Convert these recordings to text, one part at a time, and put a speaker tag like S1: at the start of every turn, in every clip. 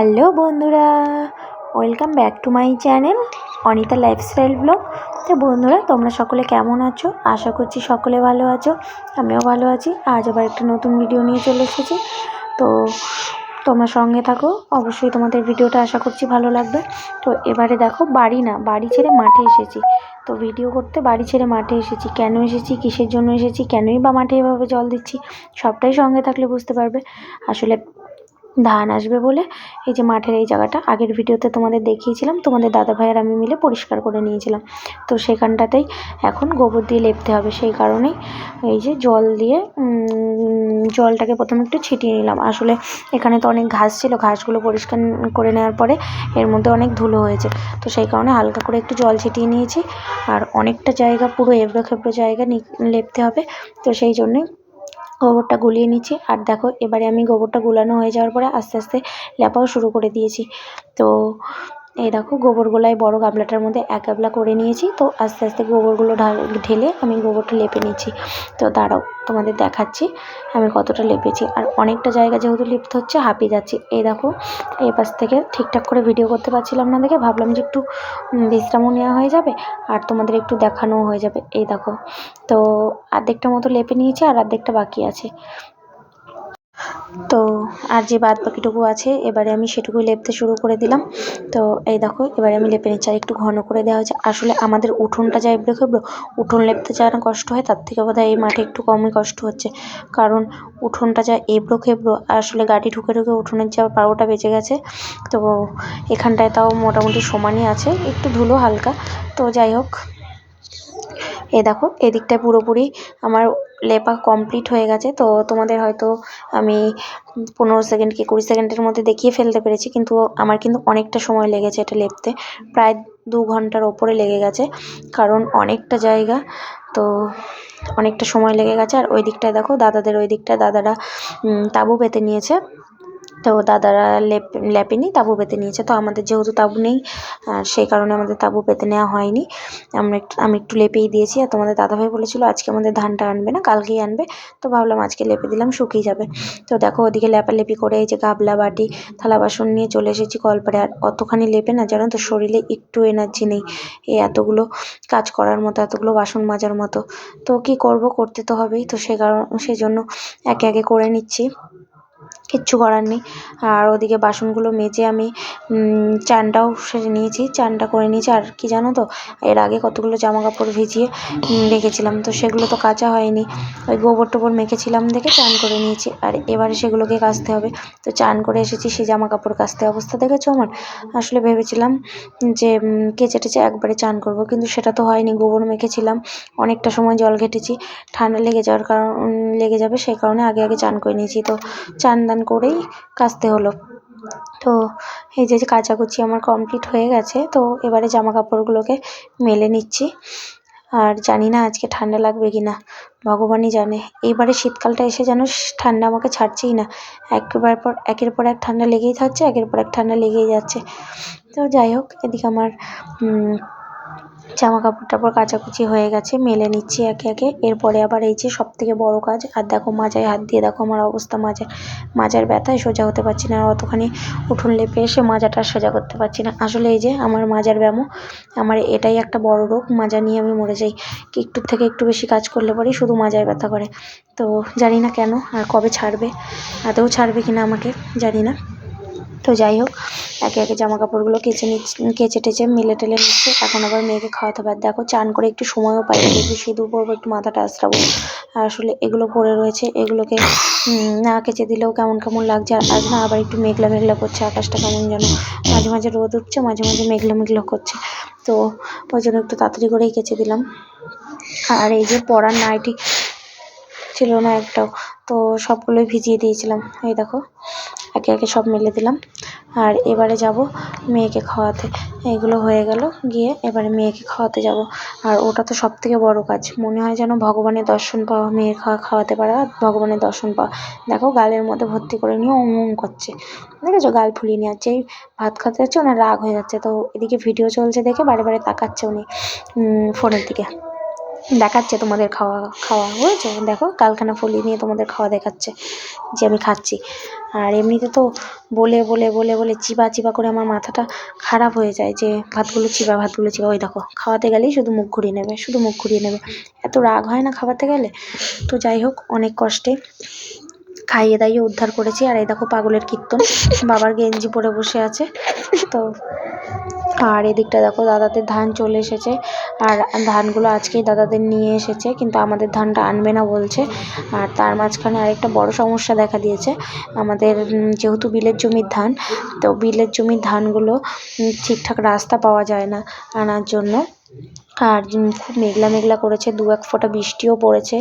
S1: Hello বন্ধুরা, welcome back to my channel Anita lifestyle blog. তো বন্ধুরা, তোমরা সকলে কেমন আছো? আশা করছি সকলে ভালো আছো, আমিও ভালো আছি। আজ আবার একটা নতুন ভিডিও নিয়ে চলে এসেছি। তো তোমরা সঙ্গে থাকো, অবশ্যই তোমাদের ভিডিওটা আশা করছি ভালো লাগবে। তো এবারে দেখো, বাড়ি না, বাড়ি ছেড়ে মাঠে এসেছি। তো ভিডিও করতে বাড়ি ছেড়ে মাঠে এসেছি। কেন এসেছি, কিসের জন্য এসেছি, কেনই বা মাঠে এভাবে জল দিচ্ছি, সবটাই সঙ্গে থাকলে বুঝতে পারবে। আসলে ধান আসবে বলে এই যে মাঠের এই জায়গাটা। আগের ভিডিওতে তোমাদের দেখিয়েছিলাম, তোমাদের দাদা ভাই আর আমি মিলে পরিষ্কার করে নিয়েছিলাম। তো সেখানটাতেই এখন গোবর দিয়ে লেপতে হবে, সেই কারণেই এই যে জল দিয়ে জলটাকে প্রথমে একটু ছিটিয়ে নিলাম। আসলে এখানে তো অনেক ঘাস ছিল, ঘাসগুলো পরিষ্কার করে নেওয়ার পরে এর মধ্যে অনেক ধুলো হয়েছে। তো সেই কারণে হালকা করে একটু জল ছিটিয়ে নিয়েছি। আর অনেকটা জায়গা, পুরো এবড়ো খেবড়ো জায়গা লেপতে হবে। তো সেই জন্যই গোবরটা গুলিয়ে নিচ্ছি। আর দেখো, এবারে আমি গোবরটা গুলানো হয়ে যাওয়ার পরে আস্তে আস্তে লেপাও শুরু করে দিয়েছি। তো এই দেখো গোবর গোলায় বড় গামলাটার মধ্যে এক গাবলা করে নিয়েছি। তো আস্তে আস্তে গোবরগুলো ঢাল, ঢেলে আমি গোবরটা লেপে নিয়েছি তো দাঁড়াও, তোমাদের দেখাচ্ছি আমি কতটা লেপেছি। আর অনেকটা জায়গা যেহেতু লিপ্ত হচ্ছে, হাঁপিয়ে যাচ্ছি। এই দেখো, এই পাশ থেকে ঠিকঠাক করে ভিডিও করতে পারছিলাম না দেখে, ভাবলাম যে একটু বিশ্রামও নেওয়া হয়ে যাবে আর তোমাদের একটু দেখানোও হয়ে যাবে। এই দেখো, তো অর্ধেকটা মতো লেপে নিয়েছি আর অর্ধেকটা বাকি আছে। তো আর যে বাদ বাকিটুকু আছে, এবারে আমি সেটুকু লেপতে শুরু করে দিলাম। তো এই দেখো, এবারে আমি লেপে নিচ্ছি, আর একটু ঘন করে দেওয়া হয়েছে। আসলে আমাদের উঠোনটা যা এবড়ো খেবড়ো উঠোন লেপতে যা না কষ্ট হয়, তার থেকে বোধহয় এই মাঠে একটু কমই কষ্ট হচ্ছে। কারণ উঠোনটা যা এবড়ো খেবড়ো আসলে গাড়ি ঢুকে ঢুকে উঠোনের যা বারোটা বেঁচে গেছে, তো এখানটায় তাও মোটামুটি সমানই আছে। একটু ধুলো হালকা, তো যাই হোক। এ দেখো, এদিকটায় পুরোপুরি আমার লেপা কমপ্লিট হয়ে গেছে। তো তোমাদের হয়তো আমি পনেরো সেকেন্ড কি কুড়ি সেকেন্ডের মধ্যে দেখিয়ে ফেলতে পেরেছি, কিন্তু আমার কিন্তু অনেকটা সময় লেগেছে এটা লেপতে। প্রায় দু ঘণ্টার ওপরে লেগে গেছে, কারণ অনেকটা জায়গা, তো অনেকটা সময় লেগে গেছে। আর ওই দিকটায় দেখো, দাদাদের ওই দিকটায় দাদারা তাঁবু পেতে নিয়েছে। তো দাদারা লেপ, লেপেনি, তাঁবু পেতে নিয়েছে। তো আমাদের যেহেতু তাঁবু নেই সেই কারণে আমাদের তাঁবু পেতে নেওয়া হয়নি। আমরা একটু, আমি একটু লেপেই দিয়েছি আর তোমাদের দাদাভাই বলেছিল, আজকে আমাদের ধানটা আনবে না, কালকেই আনবে। তো ভাবলাম আজকে লেপে দিলাম, শুকিয়ে যাবে। তো দেখো ওদিকে লেপালেপি করে এই যে গাবলা বাটি, থালা বাসন নিয়ে চলে এসেছি কলপারে আর অতখানি লেপে না, জানো তো, শরীরে একটু এনার্জি নেই এই এতগুলো কাজ করার মতো, এতগুলো বাসন মাজার মতো। তো কি করব, করতে তো হবেই। তো সে কারণ সেই জন্য একে একে করে নিচ্ছি। কিচ্ছু করার নেই। আর ওদিকে বাসনগুলো মেজে আমি চানটাও সেরে নিয়েছি, চানটা করে নিয়েছি। আর কি জানো তো, এর আগে কতগুলো জামা কাপড় ভিজিয়ে রেখেছিলাম। তো সেগুলো তো কাচা হয়নি। ওই গোবর টোবর মেখেছিলাম দেখে চান করে নিয়েছি। আর এবারে সেগুলোকে কাচতে হবে। তো চান করে এসেছি, সেই জামা কাপড় কাচতে অবস্থা দেখেছ আমার? আসলে ভেবেছিলাম যে কেচে টেচে একবারে চান করব। কিন্তু সেটা তো হয়নি। গোবর মেখেছিলাম। অনেকটা সময় জল ঘেটেছি। ঠান্ডা লেগে যাওয়ার কারণ, লেগে যাবে সেই কারণে আগে আগে চান করে নিয়েছি। তো চান দান করেই কাচতে হলো। তো এই যে কাচাকুচি আমার কমপ্লিট হয়ে গেছে, তো এবারে জামা কাপড়গুলোকে মেলে নিচ্ছি। আর জানি না আজকে ঠান্ডা লাগবে কি না ভগবানই জানে। এইবারে শীতকালটা এসে যেন ঠান্ডা আমাকে ছাড়ছেই না। একবার পর, একের পর এক ঠান্ডা লেগেই থাকছে, একের পর এক ঠান্ডা লেগেই যাচ্ছে। তো যাই হোক, এদিকে আমার জামা কাপড় টাপড় কাচাকুচি হয়ে গেছে, মেলে নিচ্ছি একে একে। এরপরে আবার এই যে সব থেকে বড় কাজ, আর দেখো মাজায় হাত দিয়ে দেখো আমার অবস্থা মাজার মাজার ব্যথায় সোজা হতে পারছি না, আর অতখানি উঠোন লেপে এসে মাজাটা সোজা করতে পারছি না। আসলে এই যে আমার মাজার ব্যামো আমার এটাই একটা বড় রোগ, মাজা নিয়ে আমি মরে যাই। কি একটুর থেকে একটু বেশি কাজ করলে পরেই শুধু মাজায় ব্যথা করে। তো জানি না কেন, আর কবে ছাড়বে, আদৌ ছাড়বে কিনা আমাকে জানি না। তো যাই হোক, একে একে জামা কাপড়গুলো কেচে নিচ্ছে কেচে টেচে মেলে টেলে নিচ্ছে। এখন আবার মেয়েকে খাওয়াতে হবে দেখো, চান করে একটু সময়ও পাই একটু সিঁদুর পরবো একটু মাথাটা আশ্রাবো আর আসলে এগুলো পরে রয়েছে। এগুলোকে না কেচে দিলেও কেমন কেমন লাগছে। আর আজ না, আবার একটু মেঘলা মেঘলা করছে। আকাশটা কেমন যেন, মাঝে মাঝে রোদ উঠছে, মাঝে মাঝে মেঘলা মেঘলা করছে। তো ওই জন্য একটু তাড়াতাড়ি করেই কেচে দিলাম। আর এই যে পরার নাইটি ছিল না একটাও, তো সবগুলোই ভিজিয়ে দিয়েছিলাম। এই দেখো একে একে সব মেলে দিলাম। আর এবারে যাব মেয়েকে খাওয়াতে। এগুলো হয়ে গেল, গিয়ে এবারে মেয়েকে খাওয়াতে যাব। আর ওটা তো সব থেকে বড় কাজ। মনে হয় যেন ভগবানের দর্শন পাওয়া, মেয়ের খাওয়া খাওয়াতে পারা, ভগবানের দর্শন পাওয়া। দেখো গালের মধ্যে ভর্তি করে নিয়ে ওম ওম করছে। দেখেছ? গাল ফুলিয়ে নিয়ে যেই ভাত খাতে যাচ্ছে, ওনার রাগ হয়ে যাচ্ছে। তো এদিকে ভিডিও চলছে দেখে বারে বারে তাকাচ্ছে উনি ফোনের দিকে। দেখাচ্ছে তোমাদের খাওয়া খাওয়া, বুঝেছ? দেখো কালখানা ফলিয়ে নিয়ে তোমাদের খাওয়া দেখাচ্ছে যে আমি খাচ্ছি। আর এমনিতে তো বলে বলে বলে বলে চিবা চিবা করে আমার মাথাটা খারাপ হয়ে যায় যে ভাতগুলো চিবা ভাতগুলো চিবা। ওই দেখো, খাওয়াতে গেলেই শুধু মুখ ঘুরিয়ে নেবে, শুধু মুখ ঘুরিয়ে নেবে। এত রাগ হয় না খাওয়াতে গেলে? তো যাই হোক, অনেক কষ্টে খাইয়ে দাইয়ে উদ্ধার করেছি। আর এই দেখো পাগলের কীর্তন, বাবার গেঞ্জি পরে বসে আছে। তো আর এদিকটা দেখো, দাদাদের ধান চলে এসেছে। আর ধানগুলো আজকেই দাদাদের নিয়ে এসেছে, কিন্তু আমাদের ধানটা আনবে না বলছে। আর তার মাঝখানে আরেকটা বড় সমস্যা দেখা দিয়েছে। আমাদের যেহেতু বিলের জমির ধান, তো বিলের জমির ধানগুলো ঠিকঠাক রাস্তা পাওয়া যায় না আনার জন্য। আর খুব মেঘলা মেঘলা করেছে, দু এক ফোঁটা বৃষ্টিও পড়েছে,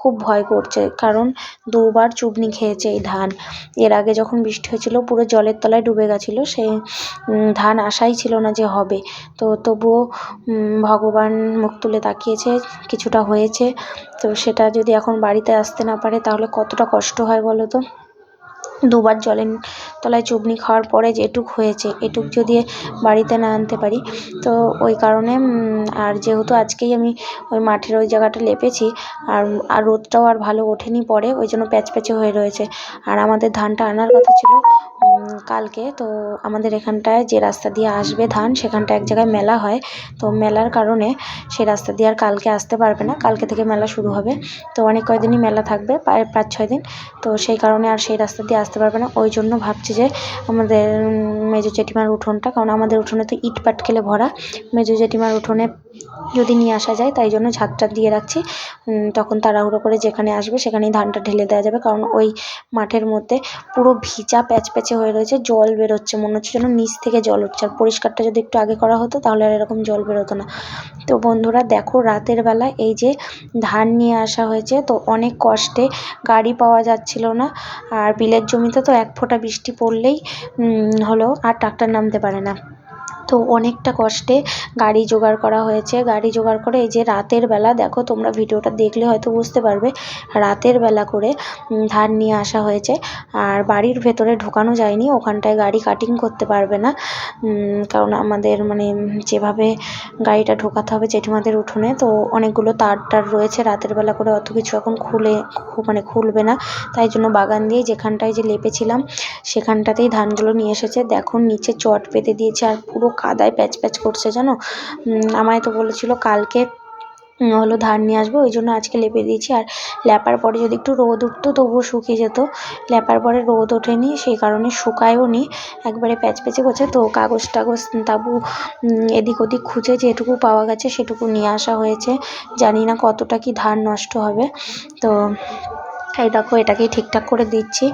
S1: খুব ভয় করছে, কারণ দুবার চুবনি খেয়েছে এই ধান। এর আগে যখন বৃষ্টি হয়েছিল, পুরো জলের তলায় ডুবে গেছিল, সে ধান আশাই ছিল না যে হবে। তো তবুও ভগবান মুখ তুলে তাকিয়েছে, কিছুটা হয়েছে। তো সেটা যদি এখন বাড়িতে আসতে না পারে, তাহলে কতটা কষ্ট হয় বলো তো? দুবার জলের তলায় চুবনি খাওয়ার পরে যেটুক হয়েছে, এটুক যদি বাড়িতে না আনতে পারি। তো ওই কারণে আর যেহেতু আজকেই আমি ওই মাঠের ওই জায়গাটা লেপেছি, আর আর রোদটাও আর ভালো ওঠেনি পরে, ওই জন্য প্যাচপ্যাচে হয়ে রয়েছে। আর আমাদের ধানটা আনার কথা ছিল কালকে, তো আমাদের এখানটায় যে রাস্তা দিয়ে আসবে ধান সেখানটা এক জায়গায় মেলা হয়। তো মেলার কারণে সেই রাস্তা দিয়ে আর কালকে আসতে পারবে না, কালকে থেকে মেলা শুরু হবে। তো অনেক কয়দিনই মেলা থাকবে, প্রায় পাঁচ ছয় দিন। তো সেই কারণে আর সেই রাস্তা দিয়ে আসতে পারবে না। ওই জন্য ভাবছি যে আমাদের মেজো জেঠিমার উঠোনটা, কারণ আমাদের উঠোনে তো ইট পাটকেলে ভরা। মেজো জেঠিমার উঠোনে যদি নিয়ে আসা যায়, তাই জন্য ঝাঁটটা দিয়ে রাখছি। তখন তাড়াহুড়ো করে যেখানে আসবে, সেখানেই ধানটা ঢেলে দেওয়া যাবে। কারণ ওই মাঠের মধ্যে পুরো ভিজা প্যাচপ্যাচে হয়ে রয়েছে, জল বেরোচ্ছে। মনে হচ্ছে যেন নিচ থেকে জল উঠছে। আর পরিষ্কারটা যদি একটু আগে করা হতো, তাহলে আর এরকম জল বেরোতো না। তো বন্ধুরা, দেখো রাতের বেলা এই যে ধান নিয়ে আসা হয়েছে, তো অনেক কষ্টে গাড়ি পাওয়া যাচ্ছিল না। আর বিলের জমিতে তো এক ফোঁটা বৃষ্টি পড়লেই হলো আর ট্রাক্টর নামতে পারে না। তো অনেকটা কষ্টে গাড়ি জোগাড় করা হয়েছে। গাড়ি জোগাড় করে এই যে রাতের বেলা, দেখো তোমরা ভিডিওটা দেখলে হয়তো বুঝতে পারবে, রাতের বেলা করে ধান নিয়ে আসা হয়েছে। আর বাড়ির ভেতরে ঢোকানো যায়নি, ওখানটায় গাড়ি কাটিং করতে পারবে না। কারণ আমাদের মানে যেভাবে গাড়িটা ঢোকাতে হবে জেঠিমাদের উঠোনে, তো অনেকগুলো তার টার রয়েছে। রাতের বেলা করে অত কিছু এখন খুলে মানে খুলবে না। তাই জন্য বাগান দিয়ে যেখানটায় যে লেপেছিলাম, সেখানটাতেই ধানগুলো নিয়ে এসেছে। দেখো নিচে চট পেতে দিয়েছে, আর পুরো কাদায় প্যাচ প্যাচ করছে জানো? আমায় তো বলেছিল কালকে হলো ধান নিয়ে আসব, ওই জন্য আজকে লেপে দিয়েছি। আর লেপার পরে যদি একটু রোদ উঠতো, তবুও শুকিয়ে যেত। লেপার পরে রোদ ওঠেনি, সেই কারণে শুকায়ও নি। একবারে প্যাচ প্যাচে করছে, তো কাগজ টাগজ তাবু এদিক ওদিক খুঁজে যেটুকু পাওয়া গেছে, সেটুকু নিয়ে আসা হয়েছে। জানি না কতটা কি ধান নষ্ট হবে। তো এই দেখো, এটাকেই ঠিকঠাক করে দিচ্ছি।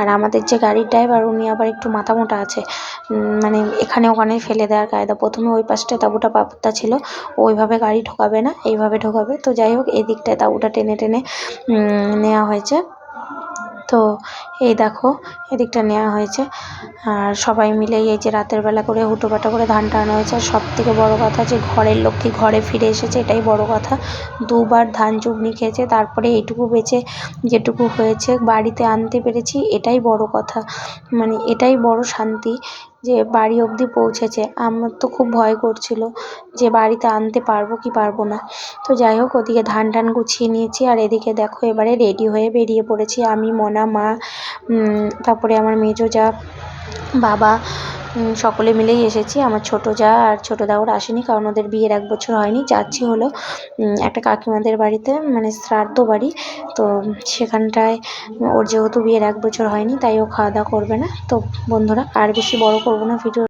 S1: আর আমাদের যে গাড়ির ড্রাইভার উনি আবার একটু মাথা মোটা আছে। মানে এখানে ওখানে ফেলে দেওয়ার কায়দা। প্রথমে ওই পাশটায় তাঁবুটা পাতা ছিল ওইভাবে গাড়ি ঢোকাবে না, এইভাবে ঢোকাবে। তো যাই হোক এই দিকটায় তাঁবুটা টেনে টেনে নেওয়া হয়েছে। তো এই দেখো, এদিকটা নেওয়া হয়েছে। আর সবাই মিলে এই যে রাতের বেলা করে হুটোপাটা করে ধানটা আনা হয়েছে। সব থেকে বড় কথা যে ঘরের লক্ষ্মী ঘরে ফিরে এসেছে, এটাই বড় কথা। দুবার ধান চুগনি খেয়েছে, তারপরে এইটুকু বেঁচে যেটুকু হয়েছে, বাড়িতে আনতে পেরেছি, এটাই বড় কথা। মানে এটাই বড় শান্তি। যে বাড়ি অবধি পৌঁছেছে। আমার তো খুব ভয় করছিল যে বাড়িতে আনতে পারব কি পারব না। তো যাই হোক, ওদিকে ধান টান গুছিয়ে নিয়েছি আর এদিকে দেখো এবারে রেডি হয়ে বেরিয়ে পড়েছি আমি, মনা, মা তারপরে আমার মেজো যা বাবা সকলে মিলেই এসেছি। আমার ছোট যা আর ছোট দাওর আসেনি, কারণ ওদের বিয়ের এক বছর হয়নি। যাচ্ছি হলো একটা কাকিমাদের বাড়িতে মানে শ্রাদ্ধ বাড়ি। তো সেখানটায়, ওর যেহেতু বিয়ের এক বছর হয়নি, তাই ও খাওয়া দাওয়া করবে না। তো বন্ধুরা, আর বেশি বড় করব না, ভিডিও